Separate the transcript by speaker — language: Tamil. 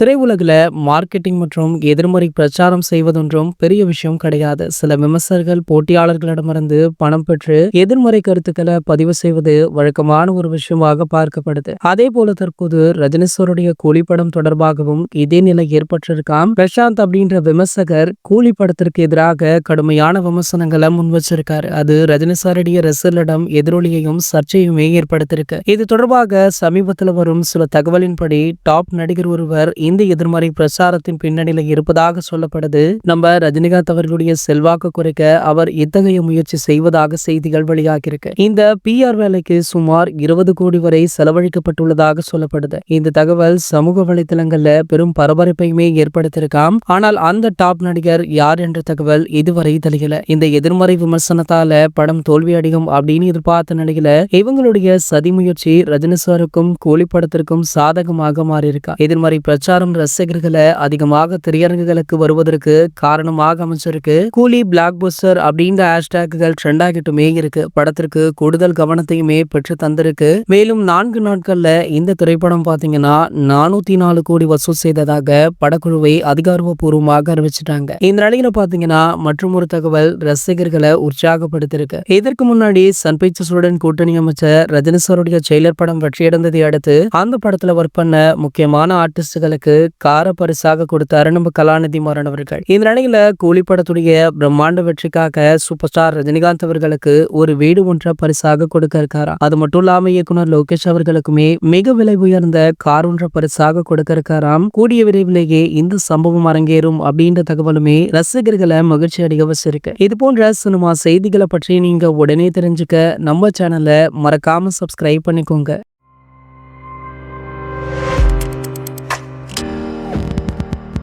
Speaker 1: திரையுலகில் மார்க்கெட்டிங் மற்றும் எதிர்மறை பிரச்சாரம் செய்வதொன்றும் பெரிய விஷயம் கிடையாது. சில விமர்சகர்கள் போட்டியாளர்களிடமிருந்து பணம் பெற்று எதிர்மறை கருத்துக்களை பதிவு செய்வது வழக்கமான ஒரு விஷயமாக பார்க்கப்படுது. அதே போல தற்போது ரஜினேஸ்வருடைய கூலி படம் தொடர்பாகவும் இதே நிலை ஏற்பட்டிருக்காம். பிரசாந்த் அப்படின்ற விமர்சகர் கூலி படத்திற்கு எதிராக கடுமையான விமர்சனங்களை முன் வச்சிருக்காரு. அது ரஜினேஸ்வருடைய சாருடைய ரசிகர்களிடம் எதிரொலியையும் சர்ச்சையுமே ஏற்படுத்தியிருக்கு. இது தொடர்பாக சமீபத்தில் வரும் சில தகவலின்படி டாப் நடிகர் ஒருவர் இந்த எதிர்மறை பிரச்சாரத்தின் பின்னணியில் இருப்பதாக சொல்லப்படுது. நம்ம ரஜினிகாந்த் அவர்களுடைய செல்வாக்கு குறைக்க அவர் இத்தகைய முயற்சி செய்வதாக செய்திகள் வெளியாகியிருக்கு. இந்த பிஆர் வேலைக்கு சுமார் இருபது கோடி வரை செலவழிக்கப்பட்டுள்ளதாக சொல்லப்படுது. இந்த தகவல் சமூக வலைதளங்கள்ல பெரும் பரபரப்பையுமே ஏற்படுத்தியிருக்காம். ஆனால் அந்த டாப் நடிகர் யார் என்ற தகவல் இதுவரை தெரியல இந்த எதிர்மறை விமர்சனத்தால படம் தோல்வி அடையும் அப்படின்னு எதிர்பார்த்த நிலையில இவங்களுடைய சதி முயற்சி ரஜினி சாருக்கும் கூலி படத்திற்கும் சாதகமாக மாறியிருக்கா. எதிர்மறை பிரச்சாரம் ரசிகர்களை அதிகமாக திரையரங்குகளுக்கு வருவதற்கு காரணமாக அமைச்சிருக்கு கூலி பிளாக் பஸ்டர் அப்படின்ற ஹேஷ்டேக்குகள் ட்ரெண்ட் ஆகிட்டுமே இருக்கு. படத்திற்கு கூடுதல் கவனத்தையுமே பெற்று தந்திருக்கு. மேலும் நான்கு நாட்கள்ல இந்த திரைப்படம் பாத்தீங்கன்னா நானூத்தி நாலு கோடி வசூல் செய்ததாக படக்குழுவை அதிகாரப்பூர்வமாக அறிவிச்சிட்டாங்க. இந்த நிலையில பாத்தீங்கன்னா மற்றும் ஒரு தகவல் ரசிகர்களை உற்சாகப்படுத்திருக்கு இதற்கு முன்னாடி சன் பிக்சர்ஸுடன் கூட்டணி அமைச்சர் ரஜினி சாருடைய படம் வெற்றியடைந்ததை அடுத்து அந்த படத்துல ஒர்க் பண்ண முக்கியமான ஆர்டிஸ்டுகளுக்கு கார பரிசாக கொடுத்தாரு நம்ம கலாநிதி மாறன் அவர்கள். இந்த நிலையில கூலி படத்துடைய பிரம்மாண்ட வெற்றிக்காக சூப்பர் ஸ்டார் ரஜினிகாந்த் அவர்களுக்கு ஒரு வீடு ஒன்றை பரிசாக கொடுக்க இருக்காரா? அது மட்டும் இல்லாம இயக்குனர் லோகேஷ் அவர்களுக்குமே மிக விலை உயர்ந்த கார் ஒன்றை பரிசாக கொடுக்க இருக்காராம். கூடிய விரைவிலேயே இந்த சம்பவம் அரங்கேறும் அப்படின்ற தகவலுமே ரசிகர்களை மகிழ்ச்சி அடைய வச்சிருக்கு. இது போன்ற சினிமா செய்திகளை பற்றி நீங்க உடனே தெரிஞ்சுக்க நம்ம சேனலை மறக்காம சப்ஸ்கிரைப் பண்ணிக்கோங்க.